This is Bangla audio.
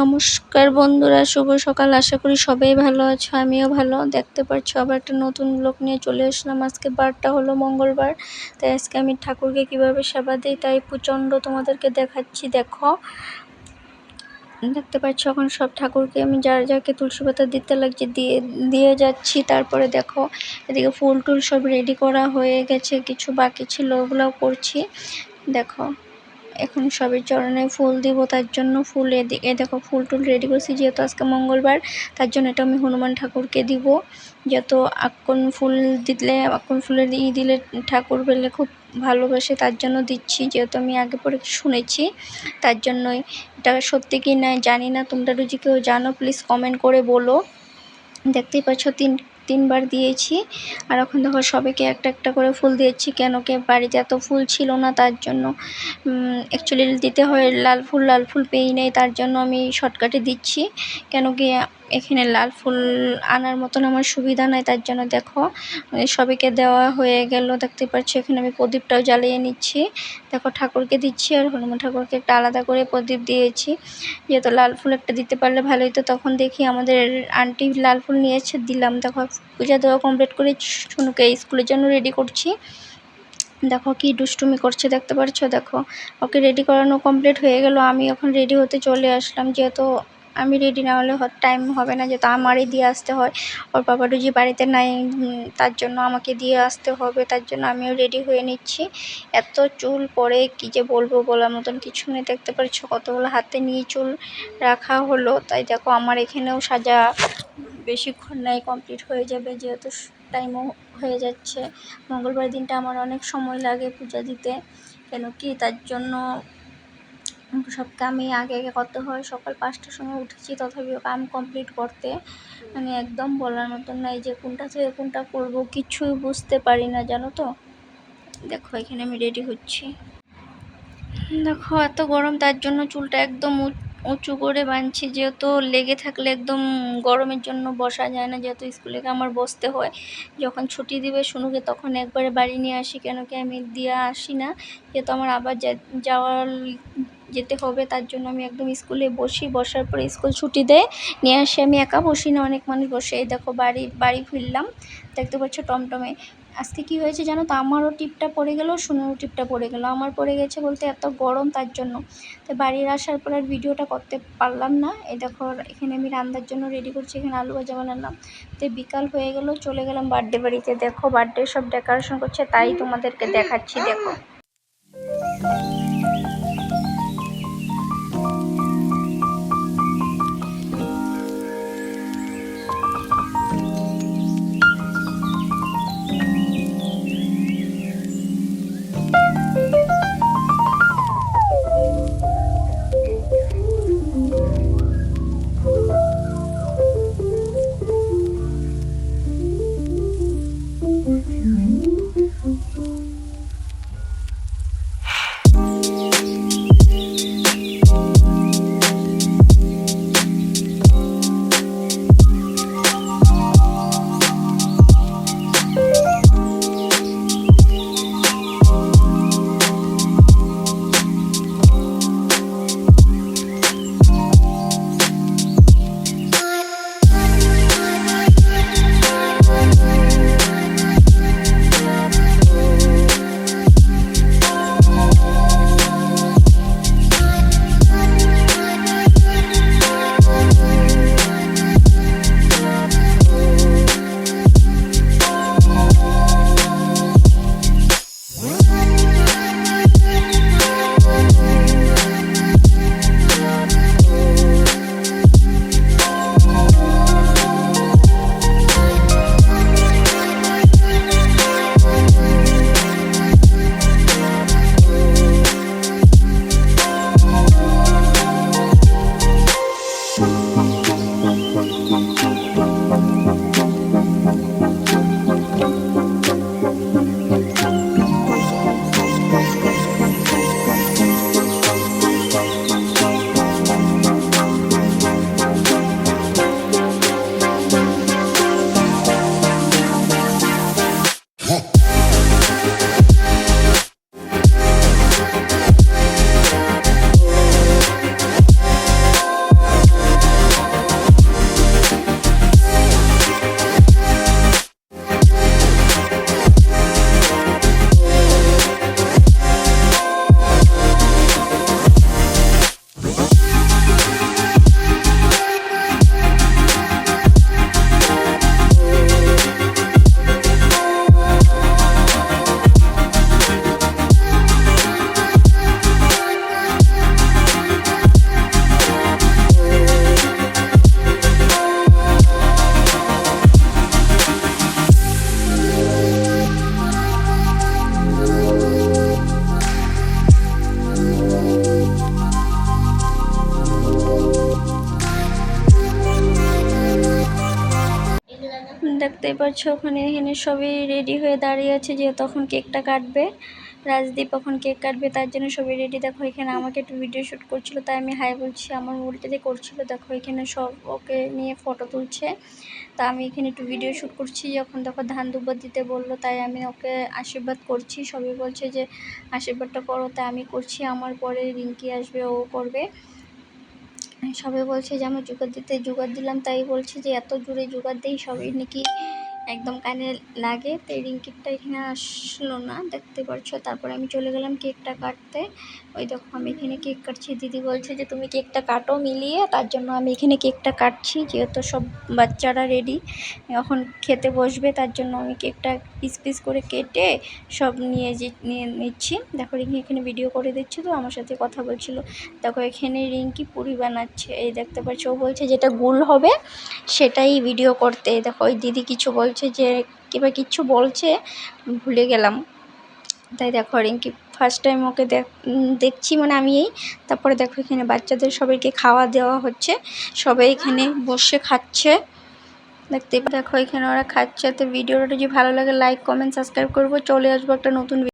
নমস্কার বন্ধুরা, শুভ সকাল। আশা করি সবাই ভালো আছো, আমিও ভালো। দেখতে পাচ্ছ আবার একটা নতুন ব্লগ নিয়ে চলে আসলাম। আজকে বারটা হলো মঙ্গলবার, তাই আজকে আমি ঠাকুরকে কীভাবে সেবা দিই তাই প্রচণ্ড তোমাদেরকে দেখাচ্ছি। দেখো, দেখতে পাচ্ছ এখন সব ঠাকুরকে আমি যার যাকে তুলসী পাতা দিতে লাগছে, দিয়ে দিয়ে যাচ্ছি। তারপরে দেখো, এদিকে ফুল টুল সব রেডি করা হয়ে গেছে, কিছু বাকি ছিল ওগুলোও করছি। দেখো এখন সবের চরণে ফুল দিব, তার জন্য ফুল এদিকে দেখো ফুল টুল রেডি করছি, যেহেতু আজকে মঙ্গলবার, তার জন্য এটা আমি হনুমান ঠাকুরকে দিব। যত আকন ফুল দিলে আকন ফুলের ই দিলে ঠাকুর পেলে খুব ভালোবাসে, তার জন্য দিচ্ছি, যেহেতু আমি আগে পরে শুনেছি। তার জন্যই এটা সত্যি কি না জানি না, তোমরা রুজি কেউ জানো প্লিজ কমেন্ট করে বলো। দেখতেই পাচ্ছ তিন তিনবার দিয়েছি। আর এখন দেখো সবাইকে একটা একটা করে ফুল দিয়েছি। কেন কে বাড়িতে এত ফুল ছিল না তার জন্য অ্যাকচুয়ালি দিতে হয়, লাল ফুল লাল ফুল পেয়েই নেই, তার জন্য আমি শর্টকাটে দিচ্ছি। কেন কি এখানে লাল ফুল আনার মতন আমার সুবিধা নাই, তার জন্য দেখো সবাইকে দেওয়া হয়ে গেল, দেখতে পাচ্ছি, এখানে আমি প্রদীপটাও জ্বালিয়ে নিচ্ছি। দেখো, ঠাকুরকে দিচ্ছি আর হনুমান ঠাকুরকে একটা আলাদা করে প্রদীপ দিয়েছি। যেহেতু লাল ফুল একটা দিতে পারলে ভালোই, তো তখন দেখি আমাদের আন্টি লাল ফুল নিয়েছে, দিলাম। দেখো, পূজা দেওয়া কমপ্লিট করে শুনুকে স্কুলের জন্য রেডি করছি। দেখো, কি দুষ্টুমি করছে, দেখতে পারছ? দেখো, ওকে রেডি করানো কমপ্লিট হয়ে গেল। আমি এখন রেডি হতে চলে আসলাম, যেহেতু আমি রেডি না হলে টাইম হবে না যেহেতু আমারই দিয়ে আসতে হয়। ওর বাবা যে বাড়িতে নাই তার জন্য আমাকে দিয়ে আসতে হবে, তার জন্য আমিও রেডি হয়ে নিচ্ছি। এত চুল পরে কি যে বলব বলার মতন কিছু নেই, দেখতে পাচ্ছ কতগুলো হাতে নিয়ে চুল রাখা হলো। তাই দেখো আমার এখানেও সাজা বেশিক্ষণ নাই কমপ্লিট হয়ে যাবে যেহেতু টাইমও হয়ে যাচ্ছে। মঙ্গলবার দিনটা আমার অনেক সময় লাগে পূজা দিতে। কেন কি তার জন্য সব কামই আগে আগে করতে হয়। সকাল পাঁচটার সময় উঠেছি তথাপিও কাম কমপ্লিট করতে। মানে একদম বলার মতন নাই যে কোনটা থেকে কোনটা করব, কিছুই বুঝতে পারি না, জানো তো? দেখো, এখানে আমি রেডি হচ্ছি। দেখো, এত গরম, তার জন্য চুলটা একদম উঁচু করে বাঁধছি। যেহেতু লেগে থাকলে একদম গরমের জন্য বসা যায় না। যেহেতু স্কুলে আমার বসতে হয়, যখন ছুটি দিবে শুনুকে, তখন একবারে বাড়ি নিয়ে আসি। কেন কি আমি দিয়ে আসি না? যেহেতু আমার আবার যাওয়ার যেতে হবে, তার জন্য আমি একদম স্কুলে বসি। বসার পরে স্কুল ছুটি দেয়, নিয়ে আসে আমি একা। বসি না, অনেক মানুষ বসে। এই দেখো বাড়ি বাড়ি ফিরলাম, দেখতে পাচ্ছ টমটমে। আজকে কি হয়েছে জানো তো? আমারও টিপটা পড়ে গেল, সোনারও টিপটা পড়ে গেল। আমার পড়ে গেছে বলতে এত গরম তার জন্য। তো বাড়ির আসার পর আর ভিডিওটা করতে পারলাম না। এই দেখো এখানে আমি রান্নার জন্য রেডি করছি, এখানে আলু ভাজা বানালাম। তো বিকাল হয়ে গেল, চলে গেলাম বার্থডে বাড়িতে। দেখো বার্থডে সব ডেকোরেশন করছে, তাই তোমাদেরকে দেখাচ্ছি, দেখো। দেখতেই পাচ্ছ, ওখানে এখানে সবই রেডি হয়ে দাঁড়িয়ে আছে যে তখন কেকটা কাটবে। রাজদীপ এখন কেক কাটবে তার জন্য সবই রেডি দেখো, এখানে আমাকে একটু ভিডিও শ্যুট করছিল, তাই আমি হাই বলছি, আমার উল্টে করছিল, দেখো, এখানে সব ওকে নিয়ে ফটো তুলছে। তা আমি এখানে একটু ভিডিও শ্যুট করছি, যখন দেখো ধান দুব্বা দিতে বলল, তাই আমি ওকে আশীর্বাদ করছি। সবাই বলছে যে, আশীর্বাদটা করো তাই আমি করছি, আমার পরে রিঙ্কি আসবে, ও করবে। সবাই বলছে যে আমার জোগাড় দিতে জোগাড় দিলাম। তাই বলছে যে, এত জোরে জোগাড় দেই, সবাই নাকি একদম কানে লাগে। তো এই রিঙ্কিটটা এখানে আসলো না, দেখতে পারছ? তারপরে আমি চলে গেলাম কেকটা কাটতে। ওই দেখো, আমি এখানে কেক কাটছি। দিদি বলছে যে, তুমি কেকটা কাটো মিলিয়ে, তার জন্য আমি এখানে কেকটা কাটছি, যেহেতু সব বাচ্চারা রেডি এখন খেতে বসবে, তার জন্য আমি কেকটা পিস পিস করে কেটে সব নিয়ে যে, নিয়ে নিচ্ছি। দেখো রিঙ্কি এখানে ভিডিও করে দিচ্ছি তো, আমার সাথে কথা বলছিল। দেখো এখানে রিঙ্কি পুরি বানাচ্ছে। এই দেখতে পাচ্ছ, ও বলছে যেটা গোল হবে সেটাই ভিডিও করতে। দেখো ওই দিদি কিছু বলছে যে, কিংবা কিচ্ছু বলছে, ভুলে গেলাম। তাই দেখো রিঙ্কি ফার্স্ট টাইম ওকে দেখ দেখছি মানে আমি এই তারপরে দেখো এখানে বাচ্চাদের সবাইকে খাওয়া দেওয়া হচ্ছে। সবাই এখানে বসে খাচ্ছে। দেখতে দেখো এখানে ওরা খাচ্ছে। তো ভিডিওটা যদি ভালো লাগে লাইক কমেন্ট সাবস্ক্রাইব করব। চলে আসব একটা নতুন